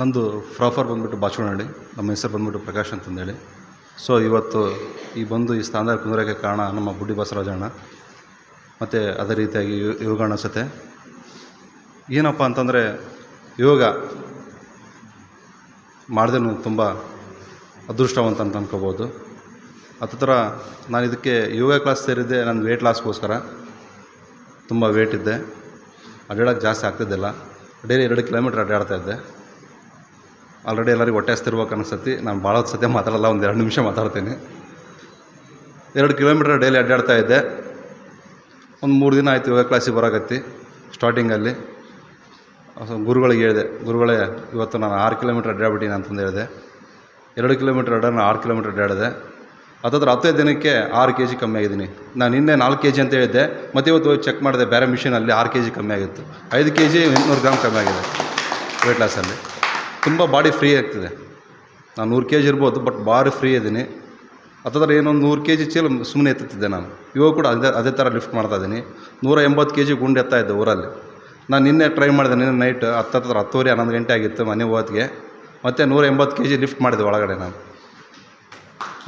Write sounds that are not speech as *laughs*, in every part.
ನಂದು ಫ್ರಾಫರ್ ಬಂದುಬಿಟ್ಟು ಬಾಚುವನಹಳ್ಳಿ ನಮ್ಮ ಹೆಸರು ಬಂದುಬಿಟ್ಟು ಪ್ರಕಾಶ್ ಅಂತಂದೇಳಿ. ಸೊ ಇವತ್ತು ಈ ಬಂದು ಈ ಸ್ಥಾನದಲ್ಲಿ ಕುಂದರಕ್ಕೆ ಕಾರಣ ನಮ್ಮ ಬುಡ್ಡಿ ಬಸವರಾಜಣ್ಣ, ಮತ್ತು ಅದೇ ರೀತಿಯಾಗಿ ಯೋಗ ಸತೆ. ಏನಪ್ಪ ಅಂತಂದರೆ, ಯೋಗ ಮಾಡಿದ್ರೂ ತುಂಬ ಅದೃಷ್ಟವಂತ ಅಂತ ಅನ್ಕೋಬೋದು. ಅದ ಥರ ನಾನು ಇದಕ್ಕೆ ಯೋಗ ಕ್ಲಾಸ್ ಸೇರಿದ್ದೆ ನನ್ನ ವೇಟ್ ಲಾಸ್ಗೋಸ್ಕರ ತುಂಬ ವೇಟ್ ಇದ್ದೆ. ಅಡ್ಡಾಡೋಕ್ಕೆ ಜಾಸ್ತಿ ಆಗ್ತಿದ್ದಿಲ್ಲ. ಡೈಲಿ ಎರಡು ಕಿಲೋಮೀಟ್ರ್ ಅಡ್ಡಾಡ್ತಾ ಇದ್ದೆ. ಆಲ್ರೆಡಿ ಎಲ್ಲರಿಗೂ ಹೊಟ್ಟೆ ಹಸ್ತಿರ್ಬೇಕು ಅನಿಸ್ತತಿ ನಾನು ಭಾಳ ಸತ್ಯ ಮಾತಾಡಲ್ಲ, ಒಂದು ಎರಡು ನಿಮಿಷ ಮಾತಾಡ್ತೀನಿ. ಎರಡು ಕಿಲೋಮೀಟ್ರ್ ಡೈಲಿ ಅಡ್ಡಾಡ್ತಾ ಇದ್ದೆ. ಒಂದು ಮೂರು ದಿನ ಆಯಿತು ಯೋಗ ಕ್ಲಾಸಿಗೆ ಬರೋಕತ್ತಿ ಸ್ಟಾರ್ಟಿಂಗಲ್ಲಿ ಗುರುಗಳಿಗೆ ಹೇಳಿದೆ, ಗುರುಗಳೇ, ಇವತ್ತು ನಾನು ಆರು ಕಿಲೋಮೀಟ್ರ್ ಅಡ್ಡಾಡ್ಬಿಟ್ಟಿನಿ ಅಂತಂದು ಹೇಳಿದೆ. ಎರಡು ಕಿಲೋಮೀಟ್ರ್ ಅಡ್ಡ ಆರು ಕಿಲೋಮೀಟ್ರ್ ಅಡ್ಡಾಡಿದೆ. ಹತ್ತತ್ರ ಹತ್ತೈದು ದಿನಕ್ಕೆ ಆರು ಕೆ ಜಿ ಕಮ್ಮಿ ಆಗಿದ್ದೀನಿ. ನಾನು ನಿನ್ನೆ ನಾಲ್ಕು ಕೆ ಜಿ ಅಂತ ಹೇಳಿದ್ದೆ. ಮತ್ತು ಇವತ್ತು ಚೆಕ್ ಮಾಡಿದೆ, ಬೇರೆ ಮಿಷಿನಲ್ಲಿ ಆರು ಕೆ ಜಿ ಕಮ್ಮಿ ಆಗಿತ್ತು. ಐದು ಕೆ ಜಿ ಎಂಟುನೂರು ಗ್ರಾಮ್ ಕಮ್ಮಿ ಆಗಿದೆ. ವೆಯ್ಟ್ ಲಾಸಲ್ಲಿ ತುಂಬ ಬಾಡಿ ಫ್ರೀ ಆಗ್ತಿದೆ. ನಾನು ನೂರು ಕೆ ಜಿ ಇರ್ಬೋದು, ಬಟ್ ಭಾರಿ ಫ್ರೀ ಇದ್ದೀನಿ. ಹತ್ತತ್ರ ಏನೊಂದು ನೂರು ಕೆ ಜಿ ಚೀಲ ಸುಮ್ಮನೆ ಎತ್ತುತ್ತಿದ್ದೆ ನಾನು. ಇವಾಗ ಕೂಡ ಅದೇ ಅದೇ ಥರ ಲಿಫ್ಟ್ ಮಾಡ್ತಾ ಇದ್ದೀನಿ. ನೂರ ಎಂಬತ್ತು ಕೆ ಜಿ ಗುಂಡು ಎತ್ತಾ ಇದ್ದೆ ಊರಲ್ಲಿ. ನಾನು ನಿನ್ನೆ ಟ್ರೈ ಮಾಡಿದೆ, ನಿನ್ನೆ ನೈಟ್ ಹತ್ತತ್ರ ಹತ್ತುವರೆ, ಹನ್ನೊಂದು ಗಂಟೆ ಆಗಿತ್ತು ಮನೆ ಹೋಗೋತ್ತಿಗೆ ಮತ್ತು ನೂರ ಎಂಬತ್ತು ಕೆ ಜಿ ಲಿಫ್ಟ್ ಮಾಡಿದೆ ಒಳಗಡೆ ನಾನು.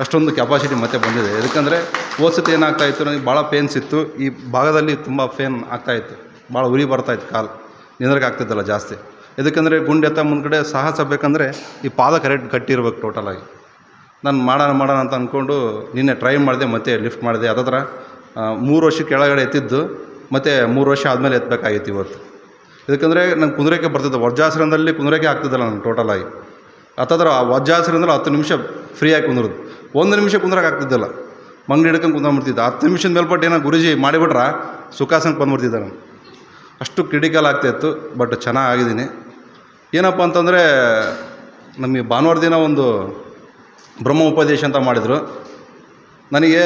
ಅಷ್ಟೊಂದು ಕೆಪಾಸಿಟಿ ಮತ್ತೆ ಬಂದಿದೆ. ಯಾಕಂದರೆ ಓದ್ಸತಿ ಏನಾಗ್ತಾಯಿತ್ತು ನನಗೆ ಭಾಳ ಪೇನ್ಸ್ ಇತ್ತು. ಈ ಭಾಗದಲ್ಲಿ ತುಂಬ ಪೇನ್ ಆಗ್ತಾಯಿತ್ತು ಭಾಳ ಉರಿ ಬರ್ತಾಯಿತ್ತು ಕಾಲು. ನಿಂದ್ರಕ್ಕೆ ಆಗ್ತಿದ್ದಲ್ಲ ಜಾಸ್ತಿ. ಇದಕ್ಕಂದರೆ ಗುಂಡು ಎತ್ತ ಮುಂದ್ಗಡೆ ಸಾಹಸ ಬೇಕಂದರೆ ಈ ಪಾದ ಕರೆಕ್ಟ್ ಗಟ್ಟಿರ್ಬೇಕು ಟೋಟಲಾಗಿ ನಾನು ಮಾಡೋಣ ಮಾಡೋಣ ಅಂತ ಅಂದ್ಕೊಂಡು ನಿನ್ನೆ ಟ್ರೈ ಮಾಡಿದೆ, ಮತ್ತೆ ಲಿಫ್ಟ್ ಮಾಡಿದೆ. ಅದೇ ಮೂರು ವರ್ಷ ಕೆಳಗಡೆ ಎತ್ತಿದ್ದು, ಮತ್ತು ಮೂರು ವರ್ಷ ಆದಮೇಲೆ ಎತ್ತಬೇಕಾಗಿತ್ತು ಇವತ್ತು. ಇದಕ್ಕಂದರೆ ನಂಗೆ ಕುದುರೆಕೆ ಬರ್ತಿದ್ದೆ ವಜ್ರಾಸನದಲ್ಲಿ ಕುದುರೆಕೆ ಆಗ್ತಿದ್ದಲ್ಲ ನಾನು ಟೋಟಲಾಗಿ ಹತ್ತತ್ರ ಆ ವಜ್ರಾಸನದಲ್ಲಿ ಹತ್ತು ನಿಮಿಷ ಫ್ರೀಯಾಗಿ ಕುಂದ್ರದು. ಒಂದು ನಿಮಿಷ ಕುಂದ್ರಕ್ಕೆ ಆಗ್ತಿದ್ದಿಲ್ಲ. ಮಂಗ್ಳಿ ಹಿಡ್ಕೊಂಡು ಕುಂದ್ಕೊಂಡ್ಬಿಡ್ತಿದ್ದೆ ಹತ್ತು ನಿಮಿಷದ ಮೇಲ್ಪಟ್ಟು ಏನೋ ಗುರುಜಿ ಮಾಡಿಬಿಟ್ರೆ? ಸುಖಾಸನಕ್ಕೆ ಬಂದ್ಬಿಡ್ತಿದ್ದೆ ನಾನು. ಅಷ್ಟು ಕ್ರಿಟಿಕಲ್ ಆಗ್ತಾಯಿತ್ತು ಬಟ್ ಚೆನ್ನಾಗಿ ಆಗಿದ್ದೀನಿ. ಏನಪ್ಪ ಅಂತಂದರೆ, ನಮಗೆ ಭಾನುವಾರ ದಿನ ಒಂದು ಬ್ರಹ್ಮ ಉಪದೇಶ ಅಂತ ಮಾಡಿದರು. ನನಗೆ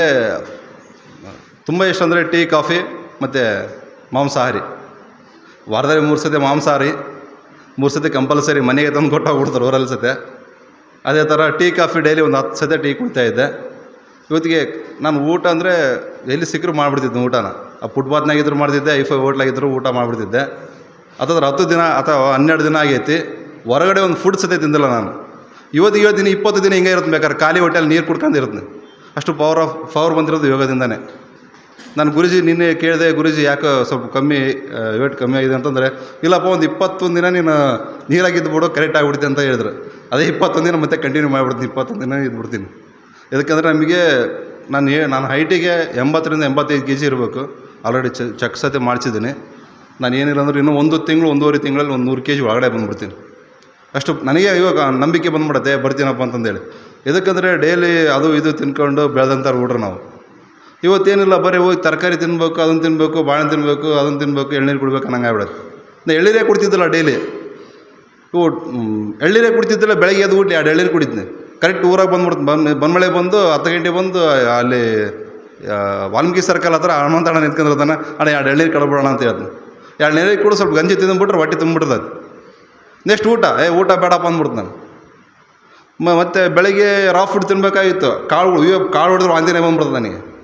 ತುಂಬ ಇಷ್ಟ ಅಂದರೆ ಟೀ, ಕಾಫಿ, ಮತ್ತು ಮಾಂಸಾಹಾರಿ. ವಾರದಲ್ಲಿ ಮೂರು ಸತಿ ಮಾಂಸಾಹಾರಿ, ಮೂರು ಸತಿ ಕಂಪಲ್ಸರಿ ಮನೆಗೆ ತಂದು ಕೊಟ್ಟು ಹೋಗ್ಬಿಡ್ತಾರೆ ಊರಲ್ಲಿ ಸತೆ. ಅದೇ ಥರ ಟೀ, ಕಾಫಿ ಡೈಲಿ ಒಂದು ಹತ್ತು ಸತಿ ಟೀ ಕುಡ್ತಾ ಇದ್ದೆ. ಇವತ್ತಿಗೆ ನಾನು ಊಟ ಅಂದರೆ ಎಲ್ಲಿ ಸಿಕ್ಕರು ಮಾಡಿಬಿಡ್ತಿದ್ದೆ ಊಟನ. ಆ ಫುಟ್ಪಾತ್ನಾಗಿದ್ರು ಮಾಡ್ತಿದ್ದೆ ಐಫೈ ಹೋಟ್ಲಾಗಿದ್ದರೂ ಊಟ ಮಾಡಿಬಿಡ್ತಿದ್ದೆ. ಅಥವಾ ಹತ್ತು ದಿನ ಅಥವಾ ಹನ್ನೆರಡು ದಿನ ಆಗೈತಿ, ಹೊರಗಡೆ ಒಂದು ಫುಡ್ ಸತೆ ತಿಂದಿಲ್ಲ ನಾನು. ಇವತ್ತು ಇವತ್ತು ದಿನ ಇಪ್ಪತ್ತು ದಿನ ಹಿಂಗೆ ಇರುತ್ತೆ ಬೇಕಾದ್ರೆ ಖಾಲಿ ಹೊಟ್ಟೆಲಿ ನೀರು ಕುಡ್ಕೊಂಡು ಇರುತ್ತೆ ಅಷ್ಟು ಪವರ್ ಆಫ್ ಪವರ್ ಬಂದಿರೋದು ಯೋಗದಿಂದನೇ. ನಾನು ಗುರುಜಿ ನಿನ್ನೆ ಕೇಳಿದೆ, ಗುರುಜಿ ಯಾಕೆ ಸ್ವಲ್ಪ ಕಮ್ಮಿ ವೇಟ್ ಕಮ್ಮಿ ಆಗಿದೆ ಅಂತಂದರೆ, ಇಲ್ಲಪ್ಪ, ಒಂದು ಇಪ್ಪತ್ತೊಂದು ದಿನ ನೀನು ನೀರಾಗಿದ್ದು ಬಿಡು ಕರೆಕ್ಟ್ ಆಗಿಬಿಡ್ತೀನಿ ಅಂತ ಹೇಳಿದ್ರು. ಅದೇ ಇಪ್ಪತ್ತೊಂದು ದಿನ ಮತ್ತೆ ಕಂಟಿನ್ಯೂ ಮಾಡಿಬಿಡ್ತೀನಿ, ಇಪ್ಪತ್ತೊಂದು ದಿನ ಇದ್ಬಿಡ್ತೀನಿ ಯಾಕಂದರೆ ನಮಗೆ, ನಾನು ನಾನು ಹೈಟಿಗೆ ಎಂಬತ್ತರಿಂದ ಎಂಬತ್ತೈದು ಕೆ ಜಿ ಇರಬೇಕು. ಆಲ್ರೆಡಿ ಚ, ಚೆಕ್ ಸತಿ ಮಾಡಿಸಿದ್ದೀನಿ. ನಾನು ಏನಿಲ್ಲ ಅಂದ್ರೆ ಇನ್ನೂ ಒಂದು ತಿಂಗಳು, ಒಂದೂವರೆ ತಿಂಗಳಲ್ಲಿ ಒಂದು ನೂರು ಕೆ ಜಿ ಒಳಗಡೆ ಬಂದುಬಿಡ್ತೀನಿ. ಅಷ್ಟು ನನಗೆ ಇವಾಗ ನಂಬಿಕೆ ಬಂದ್ಬಿಡುತ್ತೆ, ಬರ್ತೀನಪ್ಪ ಅಂತಂದೇಳಿ. ಎದಕ್ಕಂದರೆ ಡೈಲಿ ಅದು ಇದು ತಿನ್ಕೊಂಡು ಬೆಳೆದಂಥ ಹುಡ್ರು ನಾವು. ಇವತ್ತೇನಿಲ್ಲ, ಬರೀ ಹೋಗಿ ತರಕಾರಿ ತಿನ್ಬೇಕು ಅದನ್ನು ತಿನ್ನಬೇಕು ಬಾಳೆಹಣ್ಣು ತಿನ್ನಬೇಕು ಅದನ್ನು ತಿನ್ನಬೇಕು ಎಳ್ನೀರು ಕುಡ್ಬೇಕು ಅನ್ನಂಗೆ ಆಗ್ಬಿಡುತ್ತೆ. ಎಳ್ನೀರೇ ಕುಡ್ತಿದ್ದಿಲ್ಲ ಡೈಲಿ ಇವು ಎಳ್ನೀರೇ ಕುಡ್ತಿದ್ದಿಲ್ಲ ಬೆಳಗ್ಗೆ ಎದ್ದು ಊಟ ಎರಡು ಎಳ್ನೀರು ಕುಡಿತೀನಿ ಕರೆಕ್ಟ್ ಊರಾಗ ಬಂದ್ಬಿಡ್ತು, ಬಂದು ಬಂದ್ಮಳೆ ಬಂದು ಹತ್ತು ಗಂಟೆ ಬಂದು, ಅಲ್ಲಿ ವಾಲ್ಮೀಕಿ ಸರ್ಕಲ್ ಹತ್ರ ಹನುಮಂತಣ್ಣ ನಿಂತ್ಕೊಂಡಿರ್ತಾನೆ. ಅಣ್ಣ, ಎರಡು ಎಳ್ನೀರು ಕಳ್ಬಿಡೋಣ ಅಂತ ಹೇಳ್ತೀನಿ ಎರಡು ನೆರೆ ಕೂಡ ಸ್ವಲ್ಪ ಗಂಜಿ ತಿಂದ್ಬಿಟ್ರೆ ಹೊಟ್ಟೆ ತುಂಬಿಡ್ತದೆ ನೆಕ್ಸ್ಟ್ ಊಟ. ಏ, ಊಟ ಬೇಡಪ್ಪ ಅಂದ್ಬಿಡ್ತು ನಾನು. ಮತ್ತು ಬೆಳಗ್ಗೆ ರಾ ಫುಡ್ ತಿನ್ನಬೇಕಾಗಿತ್ತು ಕಾಳುಗಳು ಇವೇ ಕಾಳು ಹೊಡೆದ್ರೆ ವಾಂತಿನೇ ಬಂದ್ಬಿಡ್ತದೆ ನನಗೆ.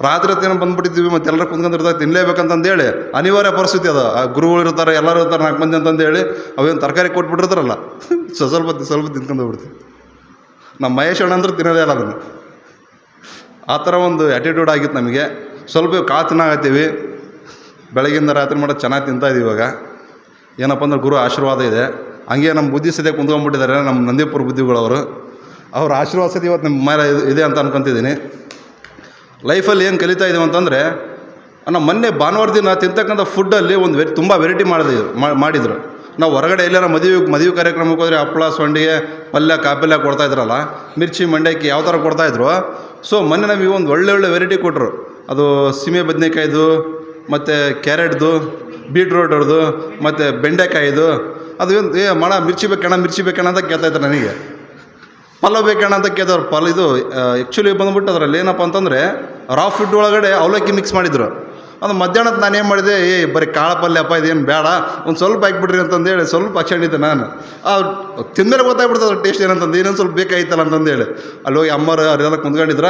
ರಾತ್ರಿ ತಿನ್ನ ಬಂದ್ಬಿಟ್ಟಿದ್ದೀವಿ ಮತ್ತೆ ಎಲ್ಲರೂ ಕುಂತ್ಕೊಂಡಿರ್ತಾರೆ ತಿನ್ನಲೇಬೇಕಂತಂದೇಳಿ ಅನಿವಾರ್ಯ ಪರಿಸ್ಥಿತಿ ಅದು. ಆ ಗುರುಗಳು ಇರ್ತಾರೆ, ಎಲ್ಲರೂ ಇರ್ತಾರೆ, ನಾಲ್ಕು ಮಂದಿ ಅಂತಂದೇಳಿ ಅವೇನು ತರಕಾರಿ ಕೊಟ್ಬಿಟ್ಟಿರ್ತಾರಲ್ಲ. *laughs* ಸ್ವಲ್ಪ ತಿ- ಸ್ವಲ್ಪ ತಿನ್ಕೊಂಡು ಹೋಗ್ಬಿಡ್ತೀವಿ. ನಮ್ಮ ಮಹೇಶ್ ಅಣ್ಣ ಅಂದ್ರೆ ತಿನ್ನೋದೇ ಇಲ್ಲ ಅದನ್ನು. ಆ ಥರ ಒಂದು ಆ್ಯಟಿಟ್ಯೂಡ್ ಆಗಿತ್ತು ನಮಗೆ. ಸ್ವಲ್ಪ ಕಾ ತಿನ್ನಾಗತ್ತೀವಿ ಬೆಳಗಿಂದ ರಾತ್ರಿ ಮಾಡೋದು ಚೆನ್ನಾಗಿ ತಿಂತಾ ಇದ್ದೀವಿ ಇವಾಗ. ಏನಪ್ಪ ಅಂದ್ರೆ ಗುರು ಆಶೀರ್ವಾದ ಇದೆ. ಹಂಗೆ ನಮ್ಮ ಬುದ್ಧಿ ಸದ್ಯ ಕುಂತ್ಕೊಂಡ್ಬಿಟ್ಟಿದ್ದಾರೆ ನಮ್ಮ ನಂದೀಪುರ ಬುದ್ಧಿಗಳವರು. ಅವ್ರ ಆಶೀರ್ವಾದ ಸದ್ಯ ಇವತ್ತು ನಿಮ್ಮ ಮೇಲೆ ಇದೆ- ಅಂತ ಅನ್ಕೊತಿದ್ದೀನಿ. ಲೈಫಲ್ಲಿ ಏನು ಕಲಿತಾ ಇದ್ದೀವಿ ಅಂತಂದರೆ ನಮ್ಮ ಮೊನ್ನೆ ಭಾನುವಾರ ದಿನ ತಿಂತಕ್ಕಂಥ ಫುಡ್ಡಲ್ಲಿ ಒಂದು ವೆರಿ ತುಂಬ ವೆರೈಟಿ ಮಾಡಿದ್ರು ಮಾಡಿದರು. ನಾವು ಹೊರಗಡೆ ಎಲ್ಲಾರ ಮದುವೆ ಮದುವೆ ಕಾರ್ಯಕ್ರಮಕ್ಕೆ ಹೋದರೆ ಹಪ್ಪಳ, ಸೊಂಡಿಗೆ, ಪಲ್ಯ, ಕಾಪಲ್ಯ ಕೊಡ್ತಾಯಿದ್ರಲ್ಲ ಮಿರ್ಚಿ, ಮಂಡಕ್ಕಿ ಯಾವ ಥರ ಕೊಡ್ತಾಯಿದ್ರು ಸೊ ಮೊನ್ನೆ ನಮಗೆ ಒಂದು ಒಳ್ಳೆ ಒಳ್ಳೆ ವೆರೈಟಿ ಕೊಟ್ಟರು ಅದು ಸೀಮೆ ಬದನೆಕಾಯ್ದು ಮತ್ತು ಕ್ಯಾರೆಟ್ದು ಬೀಟ್ರೋಟರ್ದು ಮತ್ತು ಬೆಂಡೆಕಾಯಿದು. ಅದು ಏ, ಮಳ ಮಿರ್ಚಿ ಬೇಕಣ್ಣ ಮಿರ್ಚಿ ಬೇಕಣ್ಣ ಅಂತ ಕೇಳ್ತಾಯಿದ್ರು ನನಗೆ. ಪಲಾವ್ ಬೇಕಣ್ಣ ಅಂತ ಕೇಳ್ತಾರೆ ಪಲ್ ಇದು ಆ್ಯಕ್ಚುಲಿ ಬಂದ್ಬಿಟ್ಟು ಅದರಲ್ಲಿ ಏನಪ್ಪ ಅಂತಂದರೆ ರಾ ಫುಡ್ ಒಳಗಡೆ ಅವಲಕ್ಕಿ ಮಿಕ್ಸ್ ಮಾಡಿದ್ರು. ಅದು ಮಧ್ಯಾಹ್ನದ ನಾನು ಏನು ಮಾಡಿದೆ, ಏ, ಬರೀ ಕಾಳು ಪಲ್ಯಪ್ಪ ಇದೇನು ಬೇಡ, ಒಂದು ಸ್ವಲ್ಪ ಹಾಕ್ಬಿಡ್ರಿ ಅಂತಂದೇಳಿ ಸ್ವಲ್ಪ ಹಾಕ್ಸ್ಕೊಂಡಿದ್ದೆ ನಾನು. ಆ, ತಿಂದರೆ ಗೊತ್ತಾಗ್ಬಿಡ್ತದೆ ಟೇಸ್ಟ್ ಏನಂತಂದು, ಇನ್ನೊಂದು ಸ್ವಲ್ಪ ಬೇಕಾಗಿತ್ತಲ್ಲ ಅಂತಂದೇಳಿ ಅಲ್ಲಿ ಹೋಗಿ ಅಮ್ಮರು ಅವರೆಲ್ಲ ಕುಂತ್ಕೊಂಡಿದ್ರ?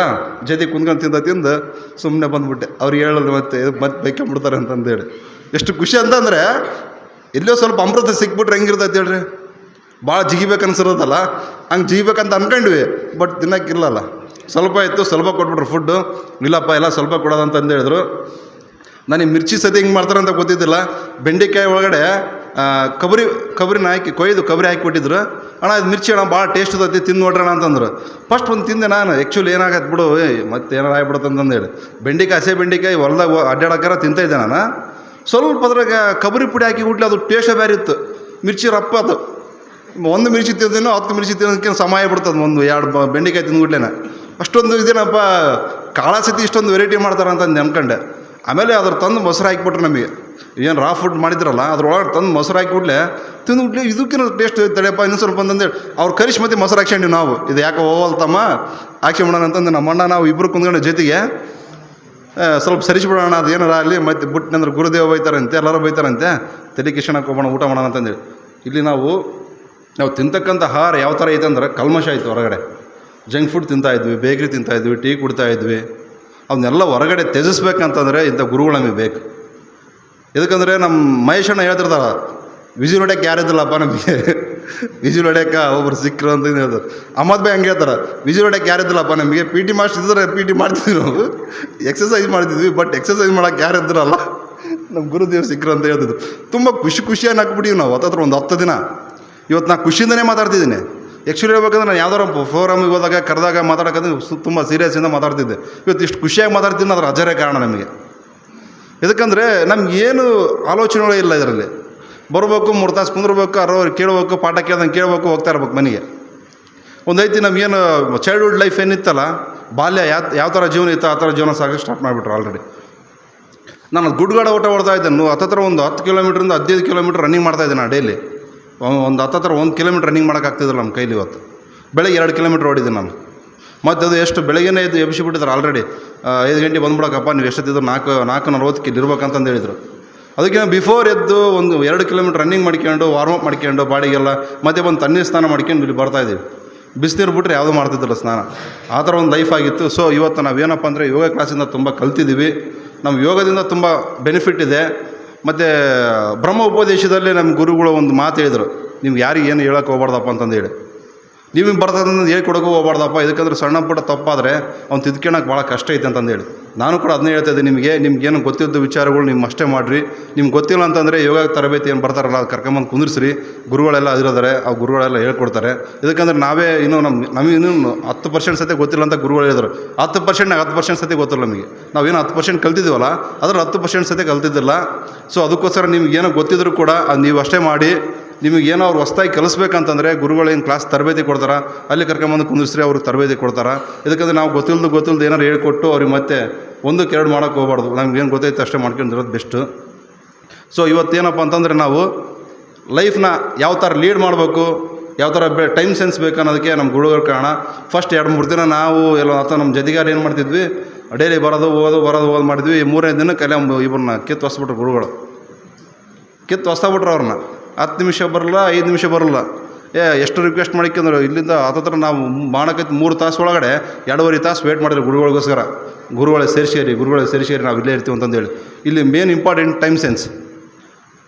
ಜೊತೆ ಕುಂದ್ಕೊಂಡು ತಿಂದ, ತಿಂದು ಸುಮ್ಮನೆ ಬಂದುಬಿಟ್ಟೆ. ಅವ್ರು ಹೇಳೋದು ಮತ್ತೆ ಮತ್ತೆ ಬೈಕೊಂಬಿಡ್ತಾರೆ ಅಂತಂದೇಳಿ ಎಷ್ಟು ಖುಷಿ ಅಂತಂದರೆ, ಎಲ್ಲೋ ಸ್ವಲ್ಪ ಅಮೃತ ಸಿಕ್ಬಿಟ್ರೆ ಹೆಂಗಿರ್ತೈತೆ ಹೇಳ್ರಿ? ಭಾಳ ಜಿಗಿಬೇಕು ಅನ್ಸಿರೋದಲ್ಲ ಹಂಗೆ ಜಿಗಿಬೇಕಂತ ಅನ್ಕೊಂಡ್ವಿ, ಬಟ್ ತಿನ್ನೋಕ್ಕಿಲ್ಲಲ್ಲ. ಸ್ವಲ್ಪ ಇತ್ತು, ಸ್ವಲ್ಪ ಕೊಟ್ಬಿಟ್ರು ಫುಡ್ಡು ಇಲ್ಲಪ್ಪ, ಎಲ್ಲ ಸ್ವಲ್ಪ ಕೊಡೋದಂತಂದು ಹೇಳಿದ್ರು. ನನಗೆ ಮಿರ್ಚಿ ಸತಿ ಹಿಂಗೆ ಮಾಡ್ತಾರೆ ಅಂತ ಗೊತ್ತಿದ್ದಿಲ್ಲ. ಬೆಂಡೆಕಾಯಿ ಒಳಗಡೆ ಕಬರಿ ಕೊಬ್ಬರಿ ಕೊಬ್ಬರಿನ ಹಾಕಿ, ಕೊಯ್ದು ಕೊಬ್ಬರಿ ಹಾಕಿಬಿಟ್ಟಿದ್ರು ಅಣ್ಣ, ಅದು ಮಿರ್ಚಿ ಅಣ್ಣ ಭಾಳ ಟೇಸ್ಟ್ ಇರ್ತೈತಿ ತಿಂದು ನೋಡ್ರಣ ಅಂತಂದ್ರು. ಫಸ್ಟ್ ಒಂದು ತಿಂದೆ ನಾನು ಆ್ಯಕ್ಚುಲಿ ಏನಾಗತ್ತೆ ಬಿಡು, ಏ, ಮತ್ತೆ ಏನಾರ ಆಗ್ಬಿಡುತ್ತೆ ಅಂತಂದೇಳಿ ಬೆಂಡೆಕಾಯಿ, ಹಸೆ ಬೆಂಡೆಕಾಯಿ ಹೊಲ್ದಾಗ ಅಡ್ಡಾಡಕ್ಕಾರ ತಿಂತಾಯಿದ್ದೆ ನಾನು. ಸ್ವಲ್ಪ ಅದ್ರಾಗ ಕೊಬ್ಬರಿ ಪುಡಿ ಹಾಕಿ ಬಿಟ್ಲಿ ಅದು ಟೇಸ್ಟೇ ಬೇರೆ ಇತ್ತು. ಮಿರ್ಚಿ ರಪ್ಪ ಅದು. ಒಂದು ಮಿರ್ಚಿ ತಿಂದೇನೋ, ಹತ್ತು ಮಿರ್ಚಿ ತಿನ್ನೋದಕ್ಕೆ ಸಮಯ ಬಿಡ್ತದೆ ಒಂದು ಎರಡು ಬೆಂಡೆಕಾಯಿ ತಿಂದ್ಬಿಟ್ಲೇನ. ಅಷ್ಟೊಂದು ಇದೇನಪ್ಪ, ಕಾಳ ಸತಿ ಇಷ್ಟೊಂದು ವೆರೈಟಿ ಮಾಡ್ತಾರೆ ಅಂತ ನೆನ್ಕೊಂಡೆ. ಆಮೇಲೆ ಅದ್ರ ತಂದು ಮೊಸರು ಹಾಕಿಬಿಟ್ರು ನಮಗೆ. ಏನು ರಾ ಫುಡ್ ಮಾಡಿದ್ರಲ್ಲ, ಅದ್ರೊಳಗೆ ತಂದು ಮೊಸರು ಹಾಕಿಬಿಟ್ಲೆ ತಿಂದ್ಬಿಟ್ಲೆ ಇದಕ್ಕಿಂತ ಟೇಸ್ಟ್ ತಡೆಯಪ್ಪ ಇನ್ನೂ ಸ್ವಲ್ಪ ಅಂತಂದೇಳಿ ಅವ್ರು ಕರಿಶ್ ಮತ್ತೆ ಮೊಸರು ಹಾಕ್ಸ್ಕೊಂಡಿವಿ ನಾವು. ಇದು ಯಾಕೆ ಹೋಗಲ್ತಮ್ಮ? ಹಾಕ್ಸ್ಕೊಂಬಿಡೋಣ ಅಂತಂದು ನಮ್ಮ ಅಣ್ಣ ನಾವು ಇಬ್ಬರು ಕುಂದ್ಕೊಂಡು ಜೊತೆಗೆ ಸ್ವಲ್ಪ ಸರಿಸ್ಬಿಡೋಣ, ಅದು ಏನಾರ ಅಲ್ಲಿ ಮತ್ತೆ ಬಿಟ್ಟನಂದ್ರೆ ಗುರುದೇವ ಬೈತಾರಂತೆ, ಎಲ್ಲರೂ ಬೈತಾರಂತೆ, ತಲೆ ಕಿಶಣಕ್ಕೆ ಹೋಗೋಣ ಊಟ ಮಾಡೋಣ ಅಂತಂದೇಳಿ ಇಲ್ಲಿ ನಾವು ನಾವು ತಿಂತಕ್ಕಂಥ ಆಹಾರ ಯಾವ ಥರ ಐತೆ ಅಂದ್ರೆ ಕಲ್ಮಶ ಆಯಿತು ಹೊರಗಡೆ. ಜಂಕ್ ಫುಡ್ ತಿಂತಾ ಇದ್ವಿ ಬೇಕ್ರಿ ತಿಂತಾ ಇದ್ವಿ, ಟೀ ಕುಡ್ತಾ ಇದ್ವಿ. ಅವನ್ನೆಲ್ಲ ಹೊರಗಡೆ ತ್ಯಜಿಸ್ಬೇಕಂತಂದರೆ ಇಂಥ ಗುರುಗಳು ನಮಗೆ ಬೇಕು. ಇದಕ್ಕಂದರೆ ನಮ್ಮ ಮಹೇಶಣ್ಣ ಹೇಳ್ತಿರ್ತಾರ, ವಿಜಿಲ್ ಹೊಡ್ಯಕ್ಕೆ ಯಾರಿದ್ದಿಲ್ಲಪ್ಪ ನಮಗೆ? *laughs* ವಿಜಿಲ್ ಹೊಡ್ಯಕ್ಕೆ ಒಬ್ಬರು ಸಿಕ್ಕರು ಅಂತ ಹೇಳ್ತಾರೆ. ಅಹಮದ್ ಭಾಯ್ ಹಂಗೆ ಹೇಳ್ತಾರೆ, ವಿಜಿಲ್ ಹೊಡೆಯಕ್ಕೆ ಯಾರಿದ್ದಿಲ್ಲಪ್ಪ ನಮಗೆ? ಪಿ ಟಿ ಮಾಸ್ಟರ್ ಇದ್ದರೆ ಪಿ ಟಿ ಮಾಡ್ತಿದ್ವಿ ನಾವು. ಎಕ್ಸಸೈಸ್ ಮಾಡ್ತಿದ್ವಿ, ಬಟ್ ಎಕ್ಸಸೈಸ್ ಮಾಡೋಕ್ಕೆ ಯಾರು ಇದ್ರಲ್ಲ ನಮ್ಮ ಗುರುದೇವ್ ಸಿಕ್ಕರು ಅಂತ ಹೇಳ್ತಿದ್ರು. ತುಂಬ ಖುಷಿ ಖುಷಿಯಾಗಿ ಹಾಕ್ಬಿಟ್ಟಿವಿ ನಾವು, ಹತ್ತತ್ರ ಒಂದು ಹತ್ತು ದಿನ. ಇವತ್ತು ನಾ ಖುಷಿಯಿಂದನೇ ಮಾತಾಡ್ತಿದ್ದೀನಿ. ಆ್ಯಕ್ಚುಲಿ ಹೇಳ್ಬೇಕಂದ್ರೆ ನಾನು ಯಾವ್ದಾರ ಫೋರಮ್ಗೆ ಹೋದಾಗ, ಕರೆದಾಗ ಮಾತಾಡೋಕ್ಕಂದ್ರೆ ಸು- ತುಂಬ ಸೀರಿಯಸ್ಸಿಂದ ಮಾತಾಡ್ತಿದ್ದೆ. ಇವತ್ತು ಇಷ್ಟು ಖುಷಿಯಾಗಿ ಮಾತಾಡ್ತೀನಿ ಅದ್ರ ಅಜರೇ ಕಾರಣ ನಮಗೆ. ಇದಕ್ಕಂದರೆ ಏನು ಆಲೋಚನೆಗಳೇ ಇಲ್ಲ ಇದರಲ್ಲಿ. ಬರಬೇಕು ಮೂರು ತಾಸು ಕುಂದಿರ್ಬೇಕು, ಅರೋರು ಕೇಳಬೇಕು, ಪಾಠ ಕೇಳ್ದಂಗೆ ಕೇಳಬೇಕು, ಹೋಗ್ತಾ ಇರ್ಬೇಕು ಮನೆಗೆ. ಒಂದು ಐತಿ ನಮಗೇನು ಚೈಲ್ಡ್ಹುಡ್ ಲೈಫ್ ಏನಿತ್ತಲ್ಲ, ಬಾಲ್ಯ ಯಾವ ಯಾವ ಥರ ಜೀವನ ಇತ್ತು ಆ ಥರ ಜೀವನ ಸಾಗಕ್ಕೆ ಸ್ಟಾರ್ಟ್ ಮಾಡಿಬಿಟ್ರು ಆಲ್ರೆಡಿ ನಾನು ಗುಡ್ಗಾಡ ಓಟ ಹೊಡ್ತಾ ಇದ್ದೆ ಹತ್ತತ್ರ ಒಂದು ಹತ್ತು ಕಿಲೋಮೀಟ್ರಿಂದ ಹದಿನೈದು ಕಿಲೋಮೀಟ್ರ್ ರನ್ನಿಂಗ್ ಮಾಡ್ತಾಯಿದ್ದೆ ನಾನು ಡೈಲಿ ಒಂದು ಹತ್ತತ್ರ ಒಂದು ಕಿಲೋಮೀಟ್ರ್ ರನ್ನಿಂಗ್ ಮಾಡೋಕ್ಕಾಗ್ತಿದ್ರು ನಮ್ಮ ಕೈಲಿ ಇವತ್ತು. ಬೆಳಗ್ಗೆ ಎರಡು ಕಿಲೋಮೀಟ್ರ್ ಓಡಿದ್ದೆ ನಾನು. ಮತ್ತು ಅದು ಎಷ್ಟು ಬೆಳಗ್ಗೆನೇ ಎದ್ದು ಎಬ್ಸಿಬಿಟ್ಟಿದ್ರು ಆಲ್ರೆಡಿ ಐದು ಗಂಟೆ ಬಂದ್ಬಿಡಕ್ಕಪ್ಪ ನೀವು ಎಷ್ಟೊತ್ತಿದ್ರು ನಾಲ್ಕು ನಾಲ್ಕು ನಲ್ವತ್ತಕ್ಕೆ ಇಲ್ಲಿ ಇರ್ಬೇಕಂತಂದು ಹೇಳಿದರು. ಅದಕ್ಕೆ ಬಿಫೋರ್ ಎದ್ದು ಒಂದು ಎರಡು ಕಿಲೋಮೀಟ್ರ್ ರನ್ನಿಂಗ್ ಮಾಡ್ಕೊಂಡು ವಾರ್ಮ್ ಅಪ್ ಮಾಡ್ಕೊಂಡು, ಬಾಡಿಗೆಲ್ಲ ಮತ್ತೆ ಬಂದು ತಣ್ಣೀರು ಸ್ನಾನ ಮಾಡ್ಕೊಂಡು ಇಲ್ಲಿ ಬರ್ತಾಯಿದ್ದೀವಿ ಬಿಸಿನೀರು ಬಿಟ್ಟರೆ ಯಾವುದೂ ಮಾಡ್ತಿದ್ದಿಲ್ಲ ಸ್ನಾನ. ಆ ಥರ ಒಂದು ಲೈಫ್ ಆಗಿತ್ತು. ಸೊ ಇವತ್ತು ನಾವೇನಪ್ಪ ಅಂದರೆ ಯೋಗ ಕ್ಲಾಸಿಂದ ತುಂಬ ಕಲ್ತಿದ್ದೀವಿ. ನಮ್ಮ ಯೋಗದಿಂದ ತುಂಬ ಬೆನಿಫಿಟ್ ಇದೆ. ಮತ್ತು ಬ್ರಹ್ಮ ಉಪದೇಶದಲ್ಲಿ ನಮ್ಮ ಗುರುಗಳು ಒಂದು ಮಾತು ಹೇಳಿದರು ನಿಮ್ಗೆ ಯಾರಿಗೆ ಏನು ಹೋಗ್ಬಾರ್ದಪ್ಪ ಅಂತಂದು ಹೇಳಿ. ನೀವು ಬರ್ತದಂದು ಹೇಳ್ಕೊಡೋಕೆ ಹೋಗ್ಬಾರ್ದಪ್ಪ. ಇದಕ್ಕಂದ್ರೆ ಸಣ್ಣ ಪುಟ್ಟ ತಪ್ಪಾದರೆ ಅವ್ನು ತಿದ್ಕೊಳಕ್ಕೆ ಭಾಳ ಕಷ್ಟ ಐತೆ ಅಂತಂದೇಳಿ ನಾನು ಕೂಡ ಅದನ್ನೇ ಹೇಳ್ತಾ ಇದ್ದೀನಿ ನಿಮಗೆ. ನಿಮ್ಗೇನು ಗೊತ್ತಿದ್ದ ವಿಚಾರಗಳು ನಿಮ್ಮ ಅಷ್ಟೇ ಮಾಡಿರಿ. ನಿಮ್ಗೆ ಗೊತ್ತಿಲ್ಲ ಅಂತಂದರೆ ಯೋಗ ತರಬೇತಿ ಏನು ಬರ್ತಾರಲ್ಲ, ಅದು ಕರ್ಕೊಂಬಂದು ಕುಂದಿರ್ಸ್ರಿ. ಗುರುಗಳೆಲ್ಲ ಇರೋದಾರೆ ಆ ಗುರುಗಳೆಲ್ಲ ಹೇಳ್ಕೊಡ್ತಾರೆ. ಇದಕ್ಕಂದ್ರೆ ನಾವೇ ಇನ್ನೂ ನಮ್ಮ ನಮಗೆ ಇನ್ನೂ ಹತ್ತು ಪರ್ಸೆಂಟ್ ಸತಿ ಗೊತ್ತಿಲ್ಲ ಅಂತ ಗುರುಗಳು ಹೇಳಿದ್ರು. ಹತ್ತು ಪರ್ಸೆಂಟ್ನಾಗ ಹತ್ತು ಪರ್ಸೆಂಟ್ ಸತಿ ಗೊತ್ತಿಲ್ಲ ನಮಗೆ. ನಾವೇನು ಹತ್ತು ಪರ್ಸೆಂಟ್ ಕಲ್ತಿದ್ದೀವಲ್ಲ ಅದ್ರ ಹತ್ತು ಪರ್ಸೆಂಟ್ ಸತಿ ಕಲ್ತಿದ್ದಿಲ್ಲ. ಸೊ ಅದಕ್ಕೋಸ್ಕರ ನಿಮ್ಗೆ ಏನೋ ಗೊತ್ತಿದ್ರು ಕೂಡ ಅದು ನೀವು ಅಷ್ಟೇ ಮಾಡಿ. ನಿಮಗೆ ಏನೋ ಅವ್ರು ಹೊಸ್ದಾಗಿ ಕಲಿಸ್ಬೇಕಂತಂದರೆ ಗುರುಗಳೇನು ಕ್ಲಾಸ್ ತರಬೇತಿ ಕೊಡ್ತಾರೆ. ಅಲ್ಲಿ ಕರ್ಕೊಂಬಂದು ಕುಂದಿಸ್ರಿ ಅವ್ರಿಗೆ ತರಬೇತಿ ಕೊಡ್ತಾರೆ. ಇದಕ್ಕಂದ್ರೆ ನಾವು ಗೊತ್ತಿಲ್ಲದು ಗೊತ್ತಿಲ್ಲದು ಏನಾರು ಹೇಳ್ಕೊಟ್ಟು ಅವ್ರಿಗೆ ಮತ್ತೆ ಒಂದಕ್ಕೆ ಎರಡು ಮಾಡೋಕ್ಕೆ ಹೋಗ್ಬಾರ್ದು. ನಮ್ಗೆ ಏನು ಗೊತ್ತೈತೆ ಅಷ್ಟೇ ಮಾಡ್ಕೊಂಡಿರೋದು ಬೆಸ್ಟು ಸೊ ಇವತ್ತೇನಪ್ಪ ಅಂತಂದರೆ ನಾವು ಲೈಫ್ನ ಯಾವ ಥರ ಲೀಡ್ ಮಾಡಬೇಕು, ಯಾವ ಥರ ಬೆ ಟೈಮ್ ಸೆನ್ಸ್ ಬೇಕು ಅನ್ನೋದಕ್ಕೆ ನಮ್ಮ ಗುರುಗಳ ಕಾರಣ. ಫಸ್ಟ್ ಎರಡು ಮೂರು ದಿನ ನಾವು ಎಲ್ಲ ಅಥವಾ ನಮ್ಮ ಜೊತೆಗಾರ ಏನು ಮಾಡ್ತಿದ್ವಿ? ಡೈಲಿ ಬರೋದು, ಓದು ಬರೋದು, ಓದು ಮಾಡಿದ್ವಿ. ಮೂರನೇ ದಿನಕ್ಕೆ ಅಲ್ಲೇ ಇವ್ರನ್ನ ಕಿತ್ತು ಹೊಸ್ಬಿಟ್ರು ಗುರುಗಳು. ಕಿತ್ತು ಹೊಸ್ತಾಬಿಟ್ರು ಅವ್ರನ್ನ. ಹತ್ತು ನಿಮಿಷ ಬರಲ್ಲ, ಐದು ನಿಮಿಷ ಬರಲ್ಲ. ಏ, ಎಷ್ಟು ರಿಕ್ವೆಸ್ಟ್ ಮಾಡಿಕೊಂಡ್ರು ಇಲ್ಲಿಂದ ಹತ್ತತ್ರ ನಾವು ಮಾಡೋಕೈತಿ ಮೂರು ತಾಸು ಒಳಗಡೆ ಎರಡೂವರೆ ತಾಸು ವೇಟ್ ಮಾಡಿದ್ರು ಗುರುಗಳಿಗೋಸ್ಕರ. ಗುರುಗಳೇ ಸೇರಿಸೇರಿ ಗುರುಗಳೇ ಸೇರಿಸೇರಿ ನಾವು ಇಲ್ಲೇ ಇರ್ತೀವಿ ಅಂತಂದೇಳಿ. ಇಲ್ಲಿ main important time sense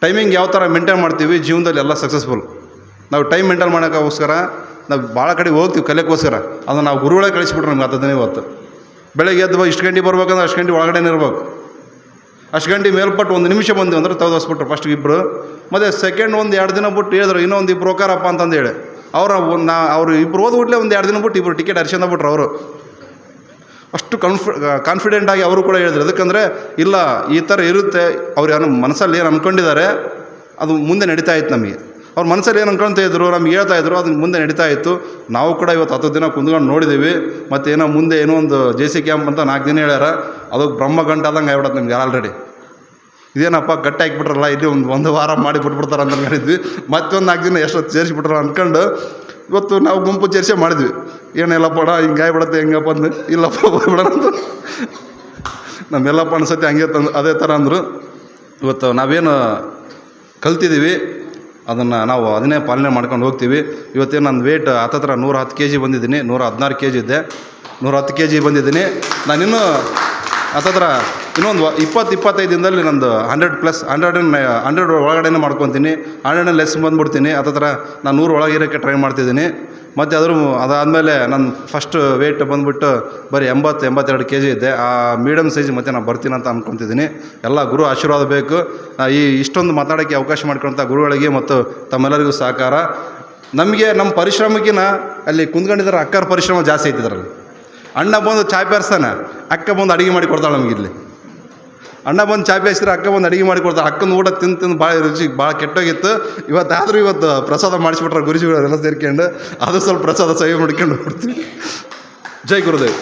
timing ಯಾವ ಥರ ಮೇಂಟೈನ್ ಮಾಡ್ತೀವಿ ಜೀವನದಲ್ಲಿ ಎಲ್ಲ ಸಕ್ಸಸ್ಫುಲ್ ನಾವು ಟೈಮ್ ಮೇಂಟೈನ್ ಮಾಡೋಕ್ಕೋಸ್ಕರ ನಾವು ಭಾಳ ಕಡೆ ಹೋಗ್ತೀವಿ ಕಲಿಯೋಕ್ಕೋಸ್ಕರ. ಅದನ್ನು ನಾವು ಗುರುಗಳೇ ಕಳಿಸ್ಬಿಟ್ರೆ ನಮ್ಗೆ ಹತ್ತು. ಇವತ್ತು ಬೆಳಗ್ಗೆ ಎದ್ದು ಇಷ್ಟು ಗಂಟೆ ಬರ್ಬೇಕಂದ್ರೆ ಅಷ್ಟು ಗಂಟೆ ಒಳಗಡೆ ಇರ್ಬೇಕು. ಅಷ್ಟು ಗಂಟೆ ಮೇಲ್ಪಟ್ಟು ಒಂದು ನಿಮಿಷ ಬಂದೀವಿ ಅಂದ್ರೆ ತೆಗೆದೋಸ್ಬಿಟ್ರು ಫಸ್ಟ್ ಇಬ್ಬರು ಮತ್ತು ಸೆಕೆಂಡ್ ಒಂದು ಎರಡು ದಿನ ಬಿಟ್ಟು ಹೇಳಿದ್ರು, ಇನ್ನೊಂದು ಇಬ್ಬರು ಹೋಕಾರಪ್ಪ ಅಂತಂದು ಹೇಳಿ. ಅವ್ರ ಒಂದು ನಾ ಅವರು ಇಬ್ಬರು ಓದ್ಬಿಟ್ಲೆ ಒಂದು ಎರಡು ದಿನ ಬಿಟ್ಟು ಇಬ್ಬರು ಟಿಕೆಟ್ ಅರ್ಶನ ಬಿಟ್ರು ಅವರು. ಅಷ್ಟು ಕನ್ಫಿ ಕಾನ್ಫಿಡೆಂಟ್ ಆಗಿ ಅವರು ಕೂಡ ಹೇಳಿದ್ರು. ಅದಕ್ಕಂದರೆ, ಇಲ್ಲ, ಈ ಥರ ಇರುತ್ತೆ. ಅವ್ರು ಏನೋ ಮನಸ್ಸಲ್ಲಿ ಏನು ಅಂದ್ಕೊಂಡಿದ್ದಾರೆ ಅದು ಮುಂದೆ ನಡೀತಾ ಇತ್ತು ನಮಗೆ. ಅವ್ರ ಮನಸ್ಸಲ್ಲಿ ಏನು ಅನ್ಕೊಳ್ತಾ ಇದ್ರು, ನಮ್ಗೆ ಹೇಳ್ತಾ ಇದ್ರು, ಅದನ್ನ ಮುಂದೆ ನಡೀತಾ ಇತ್ತು. ನಾವು ಕೂಡ ಇವತ್ತು ಹತ್ತು ದಿನ ಕುಂದ್ಕೊಂಡು ನೋಡಿದ್ದೀವಿ ಮತ್ತು ಏನೋ ಮುಂದೆ ಏನೋ ಒಂದು ಜೆ ಸಿ ಕ್ಯಾಂಪ್ ಅಂತ ನಾಲ್ಕು ದಿನ ಹೇಳ್ಯಾರ. ಅದಕ್ಕೆ ಬ್ರಹ್ಮ ಗಂಟಾದಂಗೆ ಆಗ್ಬಿಡತ್ತೆ ನಿಮ್ಗೆ ಆಲ್ರೆಡಿ ಇದೇನಪ್ಪ ಗಟ್ಟಿ ಹಾಕ್ಬಿಟ್ರಲ್ಲ, ಇಲ್ಲಿ ಒಂದು ಒಂದು ವಾರ ಮಾಡಿ ಬಿಟ್ಬಿಡ್ತಾರೆ ಅಂತ ಹೇಳಿದ್ವಿ. ಮತ್ತೊಂದು ನಾಲ್ಕು ದಿನ ಎಷ್ಟು ಸೇರಿಸಿಬಿಟ್ರ ಅಂದ್ಕೊಂಡು ಇವತ್ತು ನಾವು ಗುಂಪು ಚರ್ಚೆ ಮಾಡಿದ್ವಿ. ಏನಿಲ್ಲಪ್ಪ ಹಿಂಗೆ ಆಗ್ಬಿಡತ್ತೆ, ಹೆಂಗಪ್ಪ ಅಂದು ಇಲ್ಲಪ್ಪ ಅಂತ. ನಮ್ಮೆಲ್ಲಪ್ಪ ಅನ್ಸತ್ತೆ ಹಂಗೆ ತಂದು ಅದೇ ಥರ ಅಂದರು. ಇವತ್ತು ನಾವೇನು ಕಲ್ತಿದ್ದೀವಿ ಅದನ್ನು ನಾವು ಅದನ್ನೇ ಪಾಲನೆ ಮಾಡ್ಕೊಂಡು ಹೋಗ್ತೀವಿ. ಇವತ್ತೇನು ನನ್ನ ವೇಟ್ ಹತ್ತತ್ರ ನೂರ ಹತ್ತು ಕೆ ಜಿ ಬಂದಿದ್ದೀನಿ. ನೂರ ಹದಿನಾರು ಕೆ ಜಿ ಇದ್ದೆ ನೂರ ಹತ್ತು ಕೆ ಜಿ ಬಂದಿದ್ದೀನಿ ನಾನಿನ್ನೂ ಹತ್ತತ್ರ ಇನ್ನೊಂದು ಇಪ್ಪತ್ತು ಇಪ್ಪತ್ತೈದು ದಿನದಲ್ಲಿ ನಂದು ಹಂಡ್ರೆಡ್ ಪ್ಲಸ್ ಹಂಡ್ರೆಡ್ ಹಂಡ್ರೆಡ್ ಒಳಗಡೆನೇ ಮಾಡ್ಕೊತೀನಿ. ಹಂಡ್ರೆಡ್ ಲೆಸ್ ಬಂದುಬಿಡ್ತೀನಿ. ಹತ್ತತ್ರ ನಾನು ನೂರು ಒಳಗಿರೋಕ್ಕೆ ಟ್ರೈ ಮಾಡ್ತಿದ್ದೀನಿ. ಮತ್ತು ಅದ್ರ ಅದಾದಮೇಲೆ ನನ್ನ ಫಸ್ಟ್ ವೆಯ್ಟ್ ಬಂದುಬಿಟ್ಟು ಬರೀ ಎಂಬತ್ತು, ಎಂಬತ್ತೆರಡು ಕೆ ಜಿ ಇದ್ದೆ. ಆ ಮೀಡಿಯಮ್ ಸೈಜ್ ಮತ್ತೆ ನಾನು ಬರ್ತೀನಿ ಅಂತ ಅಂದ್ಕೊತಿದ್ದೀನಿ ಎಲ್ಲ ಗುರು ಆಶೀರ್ವಾದ ಬೇಕು. ಈ ಇಷ್ಟೊಂದು ಮಾತಾಡೋಕ್ಕೆ ಅವಕಾಶ ಮಾಡ್ಕೊಳ್ತಾ ಗುರುಗಳಿಗೆ ಮತ್ತು ತಮ್ಮೆಲ್ಲರಿಗೂ ಸಹಕಾರ. ನಮಗೆ ನಮ್ಮ ಪರಿಶ್ರಮಕ್ಕಿಂತ ಅಲ್ಲಿ ಕುಂದ್ಕೊಂಡಿದ್ದಾರೆ ಅಕ್ಕರ ಪರಿಶ್ರಮ ಜಾಸ್ತಿ ಐತಿದ್ರಲ್ಲಿ ಅಣ್ಣ ಬಂದು ಚಾಯ್ ಪೇರ್ಸ್ತಾನೆ ಅಕ್ಕ ಬಂದು ಅಡುಗೆ ಮಾಡಿ ಕೊಡ್ತಾಳೆ ನಮಗಿಲ್ಲಿ ಅಣ್ಣ ಬಂದು ಚಾಪಿ ಬೇಯಿಸಿದ್ರೆ ಅಕ್ಕ ಬಂದು ಅಡುಗೆ ಮಾಡಿ ಕೊಡ್ತಾರೆ. ಅಕ್ಕನ ಊಟ ತಿಂದು ತಿಂದು ಭಾಳ ರುಚಿ ಭಾಳ ಕೆಟ್ಟೋಗಿತ್ತು. ಇವತ್ತಾದರೂ ಇವತ್ತು ಪ್ರಸಾದ ಮಾಡಿಸ್ಬಿಟ್ರೆ ಗುರುಜಿಗಳೆಲ್ಲ ಸೇರ್ಕೊಂಡು, ಅದು ಸ್ವಲ್ಪ ಪ್ರಸಾದ ಸೇವೆ ಮಾಡ್ಕೊಂಡು ಹೋಗ್ಬಿಡ್ತೀವಿ ಜೈ ಗುರುದೇವ್.